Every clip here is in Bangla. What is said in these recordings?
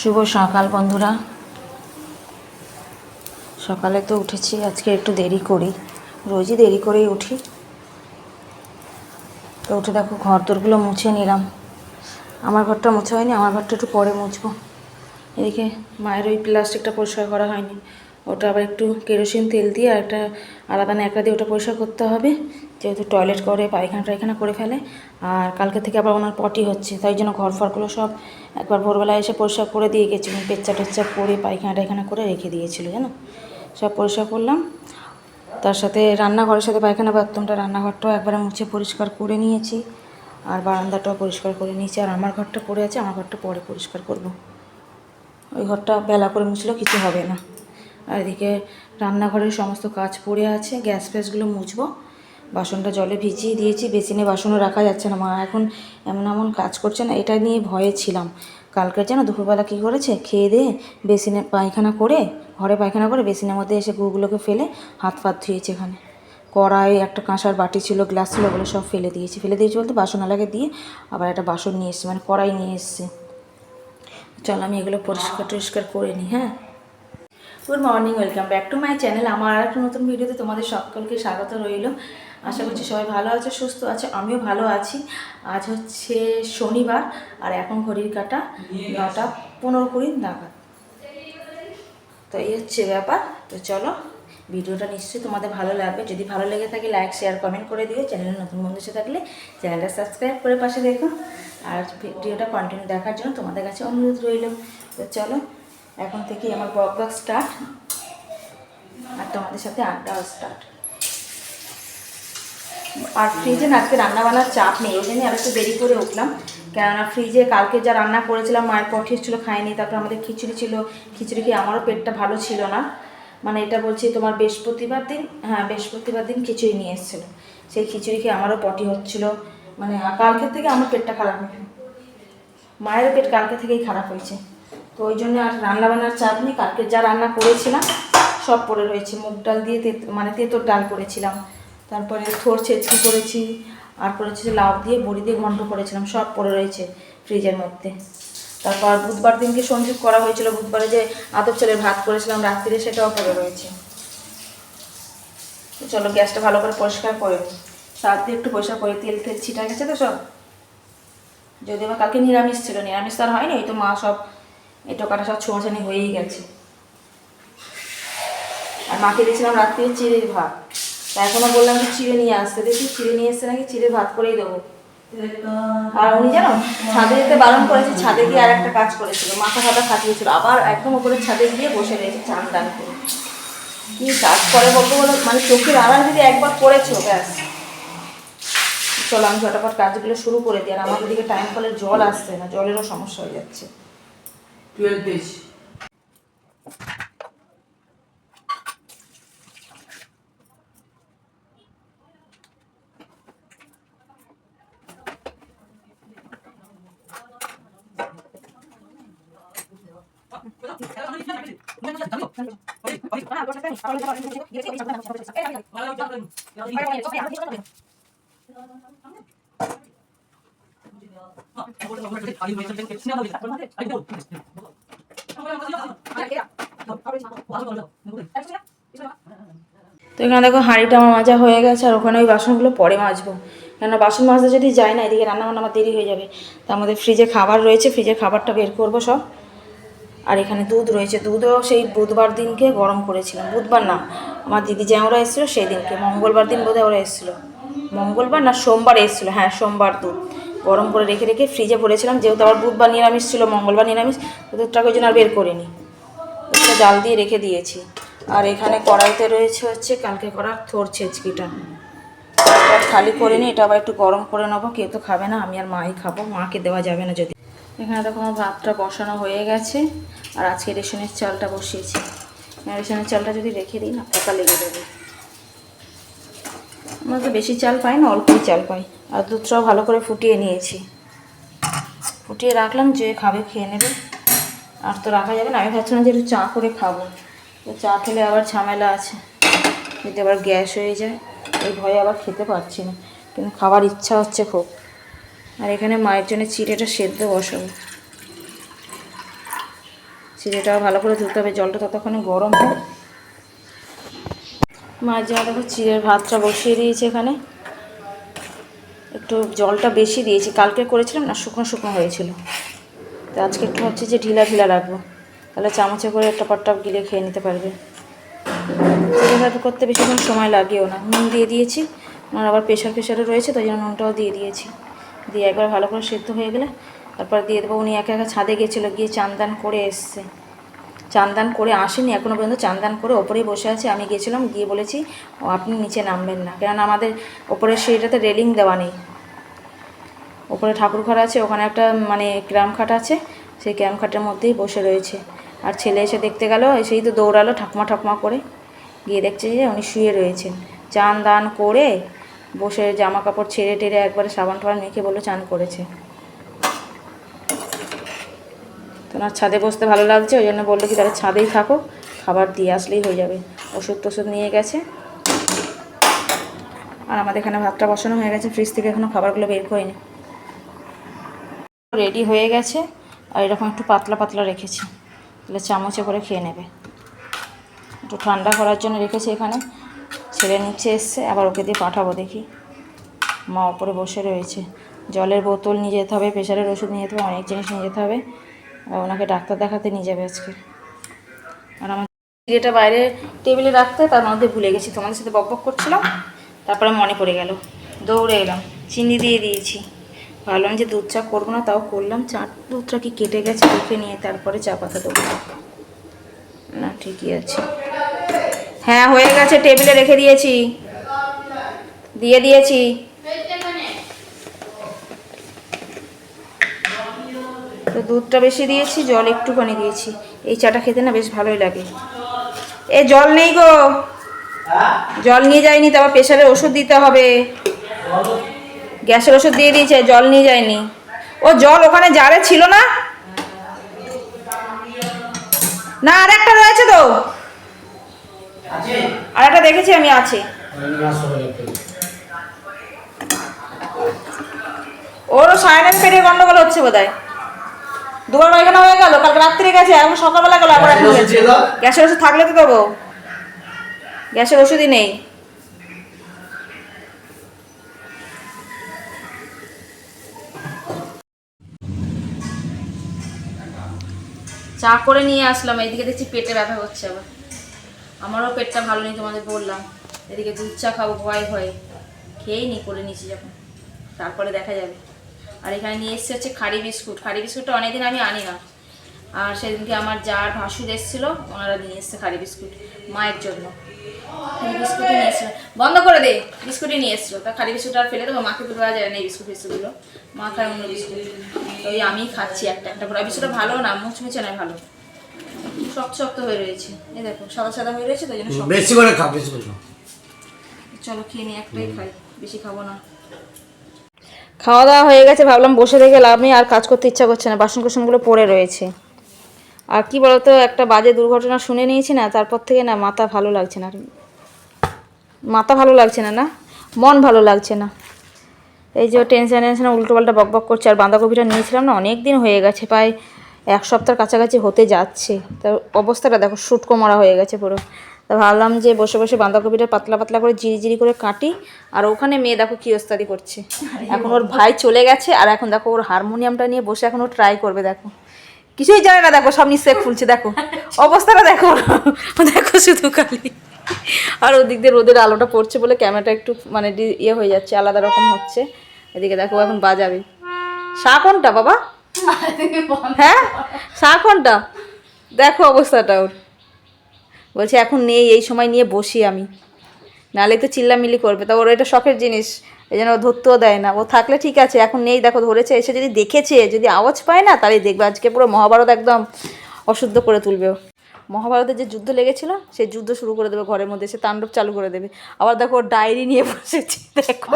শুভ সকাল বন্ধুরা। সকালে তো উঠেছি, আজকে একটু দেরি করি। রোজই দেরি করেই উঠি। তো উঠে দেখো ঘর দোরগুলো মুছে নিলাম। আমার ঘরটা মুছে হয়নি, আমার ঘরটা একটু পরে মুছবো। এদিকে মায়ের ওই প্লাস্টিকটা পরিষ্কার করা হয়নি। ওটা আবার একটু কেরোসিন তেল দিয়ে আর একটা আলাদা ন্যাকড়া দিয়ে ওটা পরিষ্কার করতে হবে। যেহেতু টয়লেট করে, পায়খানা টায়খানা করে ফেলে। আর কালকে থেকে আবার ওনার পটি হচ্ছে, তাই জন্য ঘর ফরগুলো সব একবার ভোরবেলায় এসে পরিষ্কার করে দিয়ে গেছিলাম পেচ্চা টেচ্চা করে, পায়খানা টায়খানা করে রেখে দিয়েছিল, জানো? সব পরিষ্কার করলাম। তার সাথে রান্নাঘরের সাথে পায়খানা বাথরুমটা, রান্নাঘরটাও একবারে মুছে পরিষ্কার করে নিয়েছি। আর বারান্দাটাও পরিষ্কার করে নিয়েছি। আর আমার ঘরটা পড়ে আছে, আমার ঘরটা পরে পরিষ্কার করব। ওই ঘরটা বেলা করে মুছলেও কিছু হবে না। আর এদিকে রান্নাঘরের সমস্ত কাজ পড়ে আছে, গ্যাস ফ্যাসগুলো মুছবো। বাসনটা জলে ভিজিয়ে দিয়েছি, বেসিনে বাসনও রাখা যাচ্ছে না। মা এখন এমন এমন কাজ করছে না, এটা নিয়ে ভয়ে ছিলাম। কালকে যেন দুপুরবেলা কী করেছে? খেয়ে দিয়ে বেসিনে পায়খানা করে, ঘরে পায়খানা করে বেসিনের মধ্যে এসে গুগুলোকে ফেলে হাত ফাত ধুয়েছে এখানে। কড়াই একটা কাঁসার বাটি ছিল, গ্লাস ছিল, ওগুলো সব ফেলে দিয়েছি। ফেলে দিয়েছি বলতে বাসনালাকে দিয়ে আবার একটা বাসন নিয়ে এসেছি মানে কড়াই নিয়ে এসেছি। চল আমি এগুলো পরিষ্কার টরিষ্কার করে নিই হ্যাঁ? Good morning welcome back to my channel আমার আর একটা নতুন ভিডিওতে তোমাদের সকলকে স্বাগত রইল। আশা করছি সবাই ভালো আছে, সুস্থ আছে, আমিও ভালো আছি। আজ হচ্ছে শনিবার, আর এখন ঘড়ির কাটা নটা পনেরো কুড়ি নাগাদ। তো এই হচ্ছে ব্যাপার। তো চলো, ভিডিওটা নিশ্চয়ই তোমাদের ভালো লাগবে। যদি ভালো লেগে থাকে লাইক শেয়ার কমেন্ট করে দিও। চ্যানেলে নতুন বন্ধু এসে থাকলে চ্যানেলটা সাবস্ক্রাইব করে পাশে দেখো। আর ভিডিওটা কন্টিনিউ দেখার জন্য তোমাদের কাছে অনুরোধ রইল। তো চলো এখন থেকে আমার বক বক স্টার্ট আর তোমাদের সাথে আড্ডাও স্টার্ট আর ফ্রিজে না আজকে রান্না বান্নার চাপ নেই ওই জন্যই আর একটু দেরি করে উঠলাম। কেননা ফ্রিজে কালকে যা রান্না করেছিলাম, মায়ের পটি ছিল, খাইনি, তারপর আমাদের খিচুড়ি ছিল। খিচুড়ি খেয়ে আমারও পেটটা ভালো ছিল না। মানে এটা বলছি, তোমার বৃহস্পতিবার দিন হ্যাঁ বৃহস্পতিবার দিন খিচুড়ি নিয়ে এসেছিল। সেই খিচুড়ি খেয়ে আমারও পটি হচ্ছিল। মানে কালকের থেকে আমার পেটটা খারাপ। হয়েছে মায়ের পেট কালকে থেকেই খারাপ হয়েছে। তো ওই জন্য আর রান্না বান্নার চাপ নেই। কালকে যা রান্না করেছিলাম, সব পড়ে রয়েছে। মুগ ডাল দিয়ে তেত- মানে তেঁতোর ডাল করেছিলাম। তারপরে থোর ছেচকি করেছি, আর করেছি লাউ দিয়ে বড়ি দিয়ে ঘন্ট করেছিলাম, সব পড়ে রয়েছে ফ্রিজের মধ্যে। তারপর বুধবার দিনকে সঞ্জীব করা হয়েছিল। বুধবারে যে আদব চালের ভাত করেছিলাম, রাত্রিরে সেটাও পড়ে রয়েছে। চলো, গ্যাসটা ভালো করে পরিষ্কার করে সার দিয়ে একটু পরিষ্কার করে তেল তেল ছিটা গেছে তো সব? যদি আমার কালকে নিরামিষ ছিল। নিরামিষ তো আর হয়নি এই তো মা সব এটো কাটা সব ছোঁয়াছানি হয়েই গেছে। আর মাকে দিয়েছিলাম রাত্রে চিড়ের ভাত। তা এখনও বললাম যে চিড়ে নিয়ে আসতে। দেখি চিড়ে নিয়ে এসছে নাকি? চিড়ে ভাত করেই দেবো। আর উনি জানো ছাদে যেতে বারণ করেছে, ছাদে গিয়ে আর একটা কাজ করেছিল। মাথা ফাটা খাটিয়েছিল আবার একদম উপরে ছাদে গিয়ে বসে রয়েছে চান টান করে। কি কাজ করে বলতে বলো? মানে চোখের আড়াল যদি একবার করেছ, ব্যাস। চলো, আমি ঝটাপট কাজগুলো শুরু করে দিই। আর আমাদের দিকে টাইম কলে জল আসছে না, জলেরও সমস্যা হয়ে যাচ্ছে। 돼지. 아니, 뭐, 그냥, 그냥, 그냥, 그냥, 그냥, 그냥, 그냥, 그냥, 그냥, 그냥, 그냥, তো এখানে দেখো হাঁড়িটা আমার মাজা হয়ে গেছে আর ওখানে ওই বাসনগুলো পরে মাজবো। কেননা বাসন মাজতে যদি যায় না, এদিকে রান্না বান্না আমার দেরি হয়ে যাবে। তার মধ্যে ফ্রিজে খাবার রয়েছে ফ্রিজের খাবারটা বের করব সব। আর এখানে দুধ রয়েছে। দুধও সেই বুধবার দিনকে গরম করেছিলাম। বুধবার না, আমার দিদি যে ওরা এসেছিল সেই দিনকে মঙ্গলবার দিন বোধহয় ওরা এসেছিল। মঙ্গলবার না সোমবার এসেছিল। হ্যাঁ সোমবার দুধ। গরম করে রেখে রেখে ফ্রিজে ভরেছিলাম। যেহেতু আবার বুধবার নিরামিষ ছিল, মঙ্গলবার নিরামিষ দুধটাকে ওই জন্য আর বের করিনি। দুধটা জাল দিয়ে রেখে দিয়েছি। আর এখানে কড়াইতে রয়েছে হচ্ছে, কালকে করা থোর ছেচকিটা। খালি করে নিই এটা আবার একটু গরম করে নেব, কেউ তো খাবে না, আমি আর মাই খাব, মাকে দেওয়া যাবে না যদি। এখানে দেখো আমার ভাতটা বসানো হয়ে গেছে, আর আজকে রেশনের চালটা বসিয়েছি। রেশনের চালটা যদি রেখে দিই, না পোকা লেগে যাবে। আমরা তো বেশি চাল পাই না, অল্পই চাল পাই। আর দুধটাও ভালো করে ফুটিয়ে নিয়েছি। ফুটিয়ে রাখলাম, যে খাবে খেয়ে নেবে। আর তো রাখা যাবে না, আমি ভাবছিলাম যে একটু চা করে খাব। তো চা খেলে আবার ঝামেলা আছে। যদি আবার গ্যাস হয়ে যায়। এই ভয়ে আবার খেতে পারছি না। কিন্তু খাবার ইচ্ছা হচ্ছে খুব। আর এখানে মায়ের জন্য চিড়েটা সেদ্ধ বসাবো। চিড়েটাও ভালো করে ধুতে হবে। জলটা ততক্ষণে গরম হয়। মায়ের জন্য দেখো চিড়ের ভাতটা বসিয়ে দিয়েছি এখানে। একটু জলটা বেশি দিয়েছি। কালকে করেছিলাম না, শুকনো শুকনো হয়েছিল। তো আজকে একটু হচ্ছে যে ঢিলা ঢিলা রাখব। তাহলে চামচে করে একটা পট্টা গিলে খেয়ে নিতে পারবে। ভাত করতে বেশিক্ষণ সময় লাগেও না। নুন দিয়ে দিয়েছি ওনার আবার প্রেশার ফেশারও রয়েছে, তাই জন্য নুনটাও দিয়ে দিয়েছি। দিয়ে একবার ভালো করে সেদ্ধ হয়ে গেলে তারপর দিয়ে দেবো। উনি একা একা ছাদে গিয়েছিল গিয়ে চান্দান করে এসছে। চান্দান করে আসেনি এখনও পর্যন্ত চান্দান করে ওপরেই বসে আছে। আমি গিয়েছিলাম গিয়ে বলেছি, ও, আপনি নিচে নামবেন না। কেননা আমাদের ওপরের সিঁড়িটাতে রেলিং দেওয়া নেই। ওপরে ঠাকুর ঘর আছে, ওখানে একটা মানে ক্যাম খাট আছে, সেই ক্যাম খাটের মধ্যেই বসে রয়েছে। আর ছেলে এসে দেখতে গেল, এসেই তো দৌড়ালো ঠাকমা ঠাকমা করে। গিয়ে দেখছে যে উনি শুয়ে রয়েছেন। চান দান করে বসে জামা কাপড় ছেড়ে টেরে একবারে সাবান টাবান মেখে বলল, চান করেছে। তোমার ছাদে বসতে ভালো লাগছে? ওই জন্য বলল কি, তাহলে ছাদেই থাকো, খাবার দিয়ে আসলেই হয়ে যাবে। ওষুধ টষুধ নিয়ে গেছে। আর আমাদের এখানে ভাতটা বসানো হয়ে গেছে, ফ্রিজ থেকে এখনও খাবারগুলো বের করিনি। রেডি হয়ে গেছে, আর এরকম একটু পাতলা পাতলা রেখেছি। তাহলে চামচে করে খেয়ে নেবে। একটু ঠান্ডা করার জন্য রেখেছি এখানে। ছেড়ে নিচ্ছে, এসছে। আবার ওকে দিয়ে পাঠাবো দেখি। মা ওপরে বসে রয়েছে। জলের বোতল নিয়ে যেতে হবে প্রেশারের ওষুধ নিয়ে যেতে হবে, অনেক জিনিস নিয়ে যেতে হবে। আর ওনাকে ডাক্তার দেখাতে নিয়ে যাবে আজকে। আর আমার এটা বাইরে টেবিলে রাখতে তার মধ্যে ভুলে গেছি। তোমাদের সাথে বক বক করছিলাম, তারপরে মনে পড়ে গেল। দৌড়ে এলাম। চিনি দিয়ে দিয়েছি। ভাবলাম যে দুধ চা করব না, তাও করলাম। চা, দুধটা কি কেটে গেছে দেখে নিয়ে তারপরে চা পাতা দেবো। না, ঠিকই আছে। হ্যাঁ হয়ে গেছে, টেবিলে রেখে দিয়েছি। দিয়ে দিয়েছি। তো দুধটা বেশি দিয়েছি, জল একটুখানি দিয়েছি। এই চাটা খেতে না বেশ ভালোই লাগে। এ, জল নেই গো। জল নিয়ে যায়নি তারপর প্রেশারের ওষুধ দিতে হবে। গ্যাসের ওষুধ দিয়ে দিয়েছে জল নিয়ে যায়নি। ও জল ওখানে জারে ছিল না? না আর একটা রয়েছে তো। আর একটা দেখেছি আমি আছে। ওরও সায়নের পেটে গন্ডগোল হচ্ছে বোধ হয় দুবার পায়খানা হয়ে গেল কালকে রাত্রে গেছে এখন সকালবেলা গেল আবার গ্যাসের ওষুধ থাকলে তো দেবো। গ্যাসের ওষুধই নেই। চা করে নিয়ে আসলাম এইদিকে দেখছি পেটে ব্যথা হচ্ছে আবার। আমারও পেটটা ভালো নেই তোমাদের বললাম। এদিকে দুধ চা খাব ভয় ভয়ে। খেয়েই নি করে নিয়েছি যখন। তারপরে দেখা যাবে। আর এখানে নিয়ে এসেছে হচ্ছে খাড়ি বিস্কুট। খাড়ি বিস্কুটটা অনেকদিন আমি আনি না। আর সেদিনকে আমার যার ভাসুর এসেছিল, ওনারা নিয়ে এসছে খাড়ি বিস্কুট মায়ের জন্য। বিস্কুটই নিয়ে বন্ধ করে দে, বিস্কুটই নিয়ে এসেছিল। তা খালি বিস্কুট আর ফেলে দেবো, মাকে তো দেওয়া যায় না এই বিস্কুট ফিস্কুটগুলো। মা খায় অন্য বিস্কুট। ওই আমি খাচ্ছি একটা একটা করে। বিস্কুটটা ভালো না মুচমুচে নয় ভালো। শক্ত শক্ত হয়ে রয়েছে। এই দেখো সাদা সাদা হয়ে রয়েছে তাই জন্য শক্ত। বেশি করে খা বেশি করে চলো খেয়ে নিই একটাই খাই বেশি খাব না। খাওয়া দাওয়া হয়ে গেছে ভাবলাম বসে থেকে লাভ নেই আর কাজ করতে ইচ্ছা করছে না বাসন কোসনগুলো পড়ে রয়েছে। আর কি বলতো একটা বাজে দুর্ঘটনা শুনে নিয়েছি না তারপর থেকে না মাথা ভালো লাগছে না। আর মাথা ভালো লাগছে না না? মন ভালো লাগছে না। এই যে টেনশন টেনশন উল্টো পাল্টা বক বক করছে। আর বাঁধাকপিটা নিয়েছিলাম না অনেক দিন হয়ে গেছে, প্রায় এক সপ্তাহের কাছাকাছি হতে যাচ্ছে। তার অবস্থাটা দেখো, শুটকো মরা হয়ে গেছে পুরো। তা ভাবলাম যে বসে বসে বাঁধাকপিটা পাতলা পাতলা করে জিরি জিরি করে কাটি, আর ওখানে মেয়ে দেখো কি ওস্তাদি করছে। এখন ওর ভাই চলে গেছে, আর এখন দেখো ওর হারমোনিয়ামটা নিয়ে বসে এখন ও ট্রাই করবে, দেখো। কিছুই জানে না, দেখো, সব নিশ্চয় খুলছে, দেখো। অবস্থাটা দেখো। দেখো শুধু খালি। আর ওদিক দিয়ে রোদের আলোটা পড়ছে বলে ক্যামেরাটা একটু মানে ইয়ে হয়ে যাচ্ছে, আলাদা রকম হচ্ছে। এদিকে দেখো এখন বাজাবে। শাহ কোনটা বাবা? হ্যাঁ? শাহ কোনটা? দেখো অবস্থাটা ওর। বলছে, এখন নেই, এই সময় নিয়ে বসি আমি। নালে তো চিল্লামিল্লি করবে। তা ওর এটা শখের জিনিস, এই জন্য ধরতেও দেয় না। ও থাকলে ঠিক আছে, এখন নেই, দেখো ধরেছে, এসে যদি দেখেছে, যদি আওয়াজ পায় না, তাহলে দেখবে। আজকে পুরো মহাভারত একদম অশুদ্ধ করে তুলবে ও। মহাভারতের যে যুদ্ধ লেগেছিল, সেই যুদ্ধ শুরু করে দেবে ঘরের মধ্যে সে তাণ্ডব চালু করে দেবে। আবার দেখো ডায়েরি নিয়ে বসেছে, দেখো।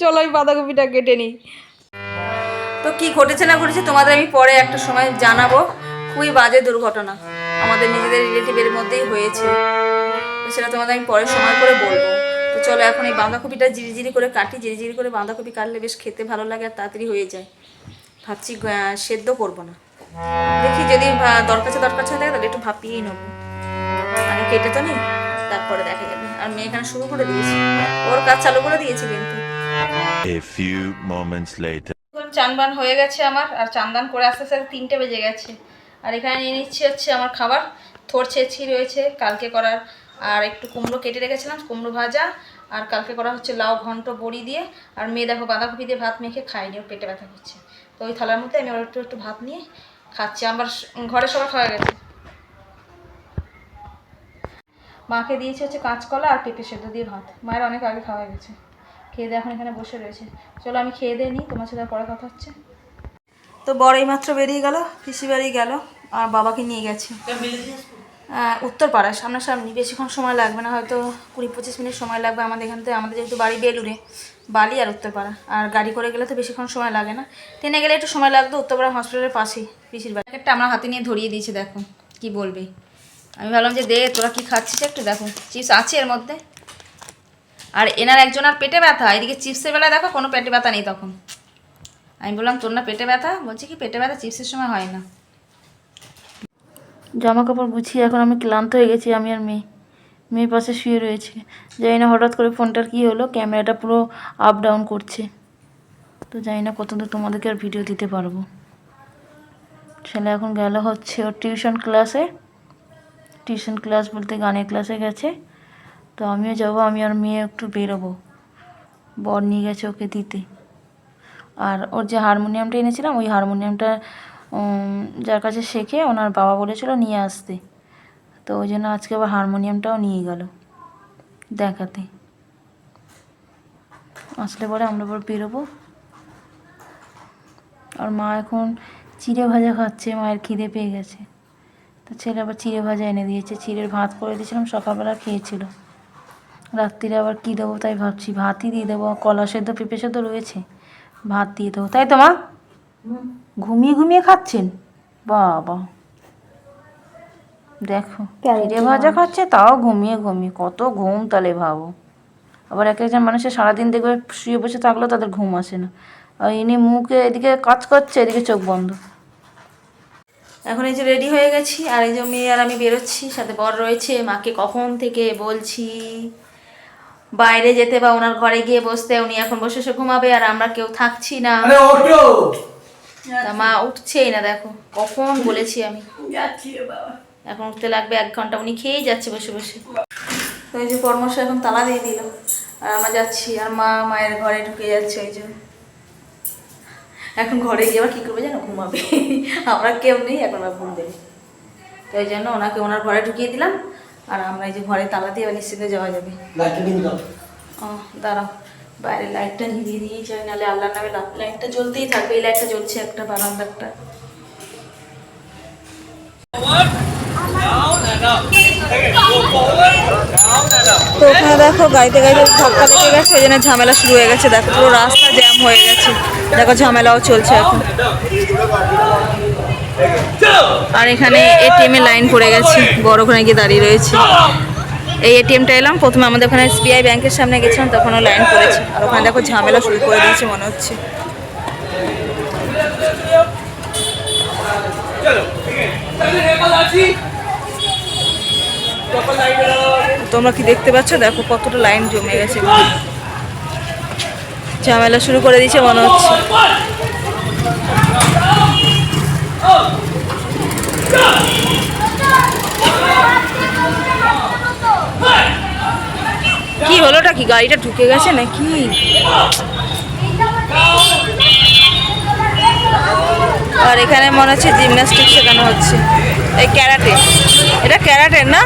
চলো আমি বাঁধাকপিটা কেটে নিই। তো কি ঘটেছে না ঘটেছে, তোমাদের আমি পরে একটা সময় জানাব। খুবই বাজে দুর্ঘটনা। আমাদের নিজেদের রিলেটিভের মধ্যেই হয়েছে। সেটা তোমাদের আমি পরে সময় করে বলব। তো চলো এখন এই বাঁধাকপিটা জিরি জিরি করে কাটি জিরি জিরি করে বাঁধাকপি কাটলে বেশ খেতে ভালো লাগে আর তাড়াতাড়ি হয়ে যায়। ভাবছি সেদ্ধ করব না। দেখি যদি দরকার দরকার আছে থাকে তাহলে একটু ভাপিয়েই নেব। আমি কেটে তো নিই তারপরে দেখা যাবে। আর মেয়ে এখানে শুরু করে দিয়েছি। ওর কাজ চালু করে দিয়েছি কিন্তু। A few moments later. চানবান হয়ে গেছে আমার আর চানদান করে আস্তে আস্তে তিনটে বেজে গেছে। আর এখানে নিয়ে নিচ্ছি হচ্ছে আমার খাবার থোর ছেঁচি রয়েছে কালকে করার। আর একটু কুমড়ো কেটে রেখেছিলাম কুমড়ো ভাজা। আর কালকে করা হচ্ছে লাউ ঘন্ট বড়ি দিয়ে। আর মেয়ে দেখো বাঁধাকপি দিয়ে ভাত মেখে খাইনি ওর পেটে ব্যথা করছে। তো ওই থালার মধ্যে আমি ওর একটু একটু ভাত নিয়ে খাচ্ছি আমার ঘরে সবার খাওয়া গেছে। মাকে দিয়েছে হচ্ছে কাঁচকলা আর পেঁপে সেদ্ধ দিয়ে ভাত। মায়ের অনেক আগে খাওয়া গেছে। খেয়ে দিয়ে এখন এখানে বসে রয়েছে। চলো আমি খেয়ে দিয়ে নিই তোমার সাথে পরে কথা হচ্ছে। তো বড় মাত্র বেরিয়ে গেল পিসি বাড়ি গেল আর বাবাকে নিয়ে গেছে। উত্তরপাড়ায় সামনাসামনি। বেশিক্ষণ সময় লাগবে না হয়তো কুড়ি পঁচিশ মিনিট সময় লাগবে আমাদের এখান থেকে। আমাদের যেহেতু বাড়ি বেলুড়ে বালি আর উত্তরপাড়া আর গাড়ি করে গেলে তো বেশিক্ষণ সময় লাগে না। ট্রেনে গেলে একটু সময় লাগতো, উত্তরপাড়া হসপিটালের পাশেই, পিসির বাড়ি। একটা আমার হাতে নিয়ে ধরিয়ে দিয়েছে, দেখো, কি বলবে। আমি ভাবলাম যে দে, তোরা কি খাচ্ছিস একটু, দেখো চিপস আছে এর মধ্যে। আর এনার একজন আর পেটে ব্যথা, এদিকে চিপসের বেলায় দেখো, কোনো পেটে ব্যথা নেই তখন। আমি বললাম, তোর না পেটে ব্যথা? বলছি, কি পেটে ব্যথা? চিপসের সময় হয় না। জামা কাপড় গুছিয়ে এখন আমি ক্লান্ত হয়ে গেছি, আমি আর মেয়ে। মেয়ে পাশে শুয়ে রয়েছে। জানি না হঠাৎ করে ফোনটার কী হলো, ক্যামেরাটা পুরো আপ ডাউন করছে। তো জানি না কতদূর তোমাদেরকে আর ভিডিও দিতে পারব। ছেলে এখন গেল হচ্ছে ওর টিউশন ক্লাসে টিউশন ক্লাস বলতে গানের ক্লাসে গেছে। তো আমিও যাব, আমি আর মেয়ে একটু বেরোবো। বর নিয়ে গেছে ওকে দিতে। আর ওর যে হারমোনিয়ামটা এনেছিলাম, ওই হারমোনিয়ামটা যার কাছে শেখে, ওনার বাবা বলেছিল নিয়ে আসতে। তো ওই জন্য আজকে আবার হারমোনিয়ামটাও নিয়ে গেল দেখাতে। আসলে পরে আমরা পরে বেরোবো। আর মা এখন চিড়ে ভাজা খাচ্ছে মায়ের খিদে পেয়ে গেছে। তো ছেলে আবার চিড়ে ভাজা এনে দিয়েছে চিড়ের ভাত করে দিয়েছিলাম সকালবেলা খেয়েছিল। রাত্রিরে আবার কী দেবো তাই ভাবছি ভাতই দিয়ে দেবো কলা সেদ্ধ পেঁপে সেদ্ধ রয়েছে ভাত দিয়ে দেবো। তাই তো মা? ঘুমিয়ে ঘুমিয়ে খাচ্ছেন? বাবা। দেখো চিড়ে ভাজা খাচ্ছে তাও ঘুমিয়ে ঘুমিয়ে কত ঘুম তাহলে ভাবো। আবার এক একজন মানুষের সারাদিন দেখবে শুয়ে বসে থাকলেও তাদের ঘুম আসে না। আর ইনি মুখে এদিকে কাজ করছে এদিকে চোখ বন্ধ। এখন এই যে রেডি হয়ে গেছি আর এই যে মেয়ে আর আমি বেরোচ্ছি সাথে বর রয়েছে মাকে কখন থেকে বলছি বাইরে যেতে বা ওনার ঘরে গিয়ে বসতে উনি এখন বসে বসে ঘুমাবে আর আমরা কেউ থাকছি না। তা মা উঠছেই না দেখো কখন বলেছি আমি। যাচ্ছি বাবা। এখন উঠতে লাগবে এক ঘণ্টা। উনি খেয়েই যাচ্ছে বসে বসে। তো এই যে পরামর্শ এখন তালা দিয়ে দিল। আর আমরা যাচ্ছি আর মা মায়ের ঘরে ঢুকে যাচ্ছে ওই যে। এখন ঘরে গিয়ে আবার কী করবে জানো? ঘুমাবে। আমরা কেউ নেই এখন আবার ঘুম দেবে। তো এই জন্য ওনাকে ওনার ঘরে ঢুকিয়ে দিলাম। আর আমরা এই যে ঘরে তালা দিয়ে নিশ্চিন্তে যাওয়া যাবে। ও দাঁড়াও। বাইরে লাইটটা নিভিয়ে দিয়েই যাই নাহলে আল্লাহ নামে লাইটটা জ্বলতেই থাকবে। এই লাইটটা জ্বলছে একটা বারান্দারটা। তো ওখানে দেখো, গাড়িতে গাড়িতে ধাক্কা লেগে গেছে, ওই জন্য ঝামেলা শুরু হয়ে গেছে। দেখো পুরো রাস্তা জ্যাম হয়ে গেছে। দেখো ঝামেলাও চলছে এখন। আর এখানে এটিএম এ লাইন পড়ে গেছে। বড় ওখানে গিয়ে দাঁড়িয়ে রয়েছে। এই এটিএমটা এলাম। প্রথমে আমাদের ওখানে এসবিআই ব্যাংকের সামনে গেছিলাম তখনও লাইন পড়েছে। আর ওখানে দেখো ঝামেলা শুরু করে দিয়েছে মনে হচ্ছে। তোমরা কি দেখতে পাচ্ছ? দেখো কতটা লাইন জমে গেছে ঝামেলা শুরু করে দিয়েছে মনে হচ্ছে। কি হলোটা কি? গাড়িটা ঢুকে গেছে নাকি? আর এখানে মনে হচ্ছে জিমন্যাস্টিক শেখানো হচ্ছে। এই ক্যারাটে। এটা ক্যারাটের না?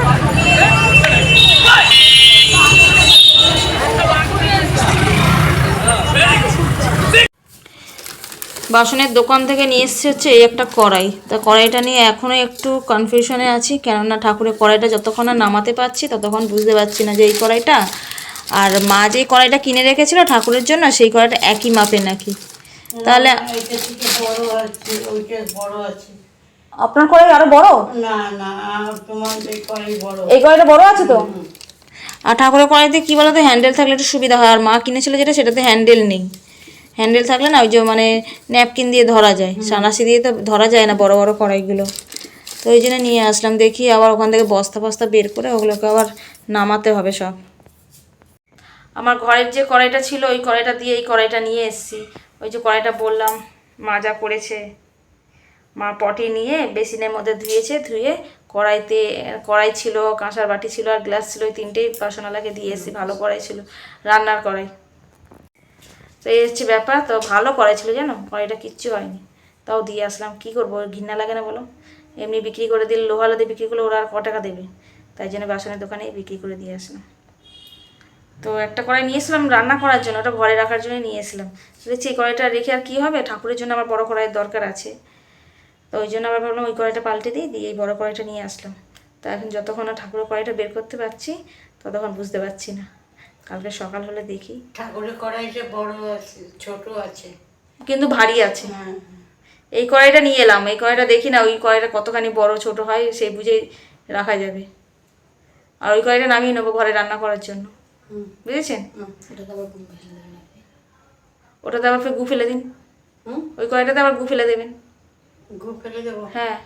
বাসনের দোকান থেকে নিয়ে এসেছে হচ্ছে এই একটা কড়াই। তা কড়াইটা নিয়ে এখনও একটু কনফিউশনে আছি কেননা ঠাকুরের কড়াইটা যতক্ষণ না নামাতে পারছি ততক্ষণ বুঝতে পারছি না যে এই কড়াইটা। আর মা যে কড়াইটা কিনে রেখেছিল ঠাকুরের জন্য সেই কড়াইটা একই মাপে নাকি? তাহলে আপনার কড়াই আরও বড়? না না তোমার এই কড়াই বড়। এই কড়াইটা বড় আছে তো? আর ঠাকুরের কড়াইতে কি বলতো হ্যান্ডেল থাকলে একটু সুবিধা হয়। আর মা কিনেছিল যেটা সেটাতে হ্যান্ডেল নেই। হ্যান্ডেল থাকলে না ওই যে মানে ন্যাপকিন দিয়ে ধরা যায়। সানাসি দিয়ে তো ধরা যায় না বড় বড় কড়াইগুলো। তো ওই জন্য নিয়ে আসলাম। দেখি আবার ওখান থেকে বস্তা বস্তা বের করে ওগুলোকে আবার নামাতে হবে সব। আমার ঘরের যে কড়াইটা ছিল ওই কড়াইটা দিয়ে এই কড়াইটা নিয়ে এসেছি। ওই যে কড়াইটা বললাম মাজা করেছে। মা পটি নিয়ে বেসিনের মধ্যে ধুয়েছে, ধুয়ে কড়াইতে, কড়াই ছিল, কাঁসার বাটি ছিল আর গ্লাস ছিল, ওই তিনটেই বাসনালাকে দিয়ে এসেছি, ভালো কড়াই ছিল, রান্নার কড়াই। তো এই হচ্ছে ব্যাপার, তো ভালো কড়াই ছিল জানো, কড়াইটা কিচ্ছু হয়নি। তাও দিয়ে আসলাম, কি করব ঘৃণা লাগে না বলো? এমনি বিক্রি করে দিলে লোহালা দিয়ে বিক্রি করলে ওরা আর ক টাকা দেবে? তাই জন্য বাসনের দোকানে বিক্রি করে দিয়ে আসলাম। তো একটা কড়াই নিয়েছিলাম রান্না করার জন্য, ওটা ঘরে রাখার জন্য নিয়ে এসেছিলাম। দেখছি এই কড়াইটা রেখে আর কী হবে? ঠাকুরের জন্য আমার বড় কড়াইয়ের দরকার আছে। তো ওই জন্য আবার ভাবলাম ওই কড়াইটা পাল্টে দিই দিয়ে এই বড় কড়াইটা নিয়ে আসলাম। তা এখন যতক্ষণ না ঠাকুরের কড়াইটা বের করতে পারছি ততক্ষণ বুঝতে পারছি না। কালকে সকাল হলে দেখি। ঠাকুরের কড়াইটা বড় আছে ছোট আছে। কিন্তু ভারী আছে। হ্যাঁ। এই কড়াইটা নিয়ে এলাম এই কড়াইটা দেখি না ওই কড়াইটা কতখানি বড় ছোট হয় সেই বুঝেই রাখা যাবে। আর ওই কড়াইটা নামিয়ে নেব ঘরে রান্না করার জন্য। বুঝেছেন? ওটাতে আবার ফের গু ফেলে দিন। হুম? ওই কড়াইটাতে আবার গু ফেলে দেবেন। ঘুম ফেলে দেবো? হ্যাঁ।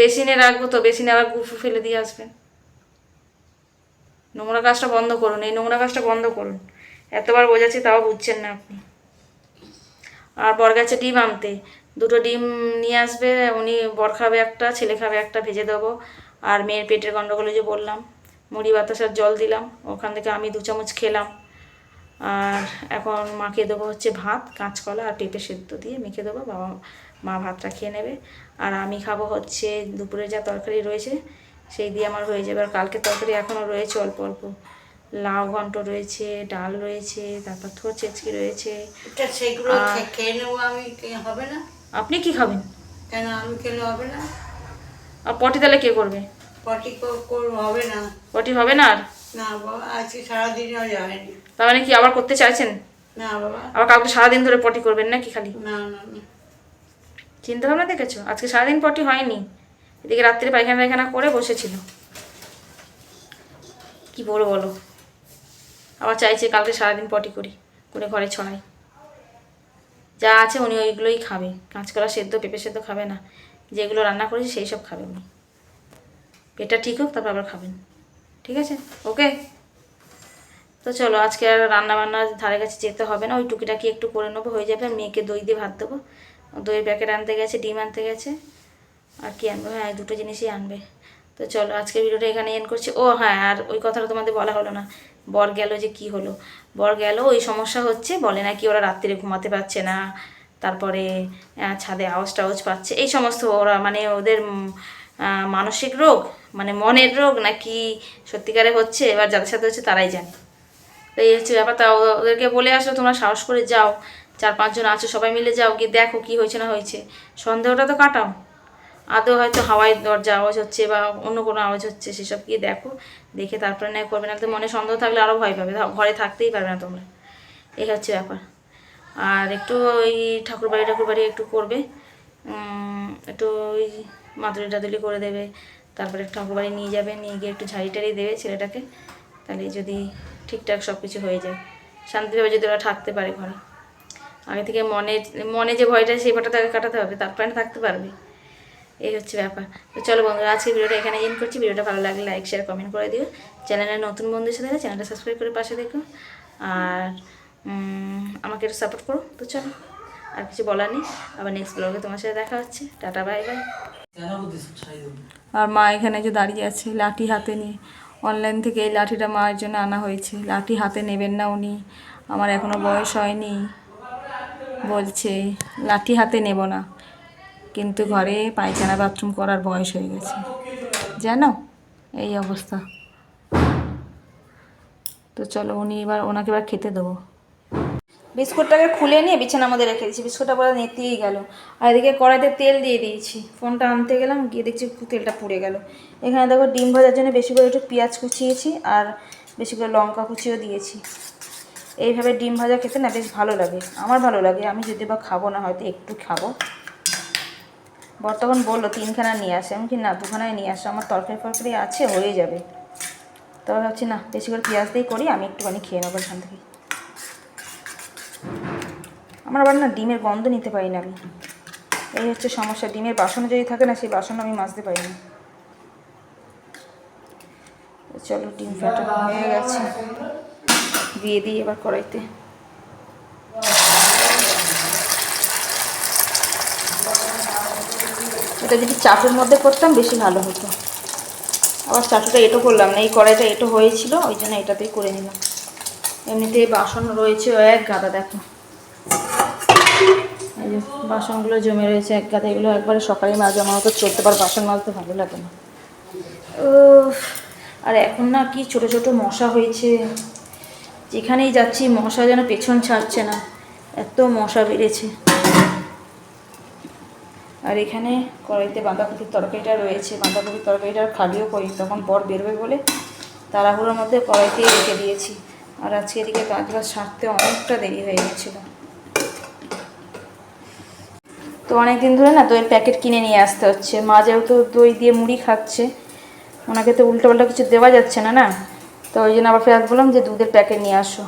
বেসিনে রাখব তো বেসিনে আবার গু ফেলে দিয়ে আসবেন নোংরা কাজটা বন্ধ করুন এই নোংরা কাজটা বন্ধ করুন। এতবার বোঝাচ্ছি তাও বুঝছেন না আপনি। আর বর গেছে ডিম আনতে। দুটো ডিম নিয়ে আসবে উনি বর খাবে একটা ছেলে খাবে একটা ভেজে দেবো। আর মেয়ের পেটের গন্ডগোলে যে বললাম মুড়ি বাতাসার জল দিলাম ওখান থেকে আমি দু চামচ খেলাম। আর এখন মাকে দেবো হচ্ছে ভাত কাঁচকলা আর পেঁপে সেদ্ধ দিয়ে মেখে দেবো বাবা মা ভাতটা খেয়ে নেবে। আর আমি খাব হচ্ছে দুপুরে যা তরকারি রয়েছে সেই দিয়ে আমার হয়ে যাবে। আর কালকে তরকারি এখনও রয়েছে অল্প অল্প। লাউ ঘন্ট রয়েছে ডাল রয়েছে তারপর থোর চেচকি রয়েছে সেগুলো খেয়ে নেব আমি হবে না? আপনি কি খাবেন? কেন আমি খেলে হবে না? আর পটি তাহলে কে করবে? পটি হবে না। পটি হবে না আর? না বাবা আজকে সারাদিনও যায়নি। তার মানে কি আবার করতে চাইছেন? না বাবা। আবার কাউকে সারাদিন ধরে পটি করবেন না কি খালি? না না না। চিন্তা ভাবনা দেখেছ? আজকে সারাদিন পটি হয়নি। এদিকে রাত্রে পায়খানা পায়খানা করে বসেছিল। কি বলো বলো? আবার চাইছে কালকে সারাদিন পটি করি করে ঘরে ছড়াই। যা আছে উনি ওইগুলোই খাবে। কাঁচকলা সেদ্ধ পেঁপে সেদ্ধ খাবে না। যেগুলো রান্না করেছি সেই সব খাবে উনি। পেটটা ঠিক হোক তারপর আবার খাবেন। ঠিক আছে? ওকে? তো চলো, আজকে আর রান্না বান্নার ধারে কাছে যেতে হবে না, ওই টুকিটাকি একটু করে নেব, হয়ে যাবে মেয়েকে দই দিয়ে ভাত দেবো। দইয়ের প্যাকেট আনতে গেছে, ডিম আনতে গেছে, আর কি আনবে? হ্যাঁ দুটো জিনিসই আনবে। তো চলো, আজকের ভিডিওটা এখানে এন্ড করছি। ও হ্যাঁ আর ওই কথাটা তোমাদের বলা হলো না। বর গেল যে কি হলো? বর গেল, ওই সমস্যা হচ্ছে, বলে নাকি ওরা রাত্রিরে ঘুমাতে পারছে না, তারপরে ছাদে আওয়াজ টাওয়াজ পাচ্ছে, এই সমস্ত ওরা মানে ওদের মানসিক রোগ মানে মনের রোগ নাকি সত্যিকারে হচ্ছে, এবার যাদের সাথে হচ্ছে তারাই জানে। এই হচ্ছে ব্যাপার, তা ওদেরকে বলে আসলো তোমরা সাহস করে যাও। চার পাঁচজন আছো, সবাই মিলে যাও, গিয়ে দেখো কি হয়েছে না হয়েছে। সন্দেহটা তো কাটাও। আদৌ হয়তো হাওয়াই দরজা, আওয়াজ হচ্ছে বা অন্য কোনো আওয়াজ হচ্ছে, সেসব গিয়ে দেখো। দেখে তারপরে না করবে না তো মনে সন্দেহ থাকলে আরও ভয় পাবে। ঘরে থাকতেই পারবে না তোমরা। এই হচ্ছে ব্যাপার। আর একটু ওই ঠাকুরবাড়ি ঠাকুরবাড়ি একটু করবে। একটু ওই মাদুলি টাদুলি করে দেবে। তারপরে ঠাকুরবাড়ি নিয়ে যাবে, নিয়ে গিয়ে একটু ঝাড়ি টাড়ি দেবে ছেলেটাকে। তাহলে যদি ঠিকঠাক সব কিছু হয়ে যায়। শান্তিভাবে যদি ওরা থাকতে পারে ঘরে। আগে থেকে মনে মনে যে ভয়টা সেই ভয়টা তাকে কাটাতে হবে। তারপরে না থাকতে পারবে। এই হচ্ছে ব্যাপার। তো চলো বন্ধুরা আজকে ভিডিওটা এখানে এন্ড করছি। ভিডিওটা ভালো লাগলে লাইক শেয়ার কমেন্ট করে দিও। চ্যানেলের নতুন বন্ধুর সাথে চ্যানেলটা সাবস্ক্রাইব করে পাশে দেখো। আর আমাকে একটু সাপোর্ট করো। তো চলো আর কিছু বলার নেই। আবার নেক্সট ব্লগে তোমার সাথে দেখা হচ্ছে। টাটা বাই বাই আর মা এখানে যে দাঁড়িয়ে আছে লাঠি হাতে নিয়ে। অনলাইন থেকে এই লাঠিটা মায়ের জন্য আনা হয়েছে। লাঠি হাতে নেবেন না উনি। আমার এখনও বয়স হয়নি। বলছে, লাঠি হাতে নেব না। কিন্তু ঘরে পায়খানা বাথরুম করার বয়স হয়ে গেছে। যেন এই অবস্থা। তো চলো উনি এবার ওনাকে এবার খেতে দেবো। বিস্কুটটাকে খুলে নিয়ে বিছানার মধ্যে রেখে দিয়েছি। বিস্কুটটা পরে নেতিয়েই গেল। আর এদিকে কড়াইতে তেল দিয়ে দিয়েছি। ফোনটা আনতে গেলাম, গিয়ে দেখছি তেলটা পুড়ে গেল। এখানে দেখো ডিম ভাজার জন্য বেশি করে একটু পেঁয়াজ কুচিয়েছি আর বেশি করে লঙ্কা কুচিও দিয়েছি। এইভাবে ডিম ভাজা খেতে না বেশ ভালো লাগে। আমার ভালো লাগে। আমি যদি বা খাব না হয়তো একটু খাব। বর তখন বলল, তিনখানা নিয়ে আসে। আমি কি না দুখানায় নিয়ে আসো। আমার তরকারি ফরকারি আছে, হয়ে যাবে। তবে ভাবছি, না, বেশি করে পেঁয়াজ দিয়েই করি, আমি একটুখানি খেয়ে নেব এখান থেকে। আমার আবার না ডিমের গন্ধ নিতে পারি না আমি। এই হচ্ছে সমস্যা, ডিমের বাসন যদি থাকে না, সেই বাসন আমি মাজতে পারি না। চলো, ডিম ফাটানো হয়ে গেছে। দিয়ে দিই এবার কড়াইতে। এটা যদি চাটুর মধ্যে করতাম, বেশি ভালো হতো। আবার চাটুটা এটো করলাম না, এই কড়াইটা এটো হয়েছিল, ওই জন্য এটাতেই করে নিলাম। এমনিতে বাসন রয়েছে এক গাদা, দেখো। এই যে বাসনগুলো জমে রয়েছে এক গাদা এগুলো একবারে সকালে মাঝে আমার তো চলতে পার বাসন মাজতে ভালো লাগে না। ও আর এখন না কি ছোট ছোট মশা হয়েছে। যেখানেই যাচ্ছি মশা যেন পেছন ছাড়ছে না এত মশা বেড়েছে। আর এখানে কড়াইতে বাঁধাকপির তরকারিটা রয়েছে বাঁধাকপির তরকারিটা আর খালিও করি তখন বর বেরোবে বলে তাড়াহুড়োর মধ্যে কড়াইতেই রেখে দিয়েছি। আর আজকে এদিকে কাজ বাজ সারতে অনেকটা দেরি হয়ে গেছিল। তো অনেক দিন ধরে না দইয়ের প্যাকেট কিনে নিয়ে আসতে হচ্ছে। মা যেহেতু দই দিয়ে মুড়ি খাচ্ছে, ওনাকে তো উল্টোপাল্টা কিছু দেওয়া যাচ্ছে না না? তো ওই জন্য আবার ফেরত বললাম যে, দুধের প্যাকেট নিয়ে আসো।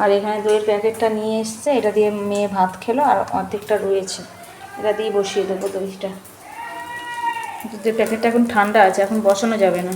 আর এখানে দইয়ের প্যাকেটটা নিয়ে এসছে, এটা দিয়ে মেয়ে ভাত খেলো, আর অর্ধেকটা রয়েছে। এটা দিয়ে বসিয়ে দেবো দইটা। দুধের প্যাকেটটা এখন ঠান্ডা আছে, এখন বসানো যাবে না।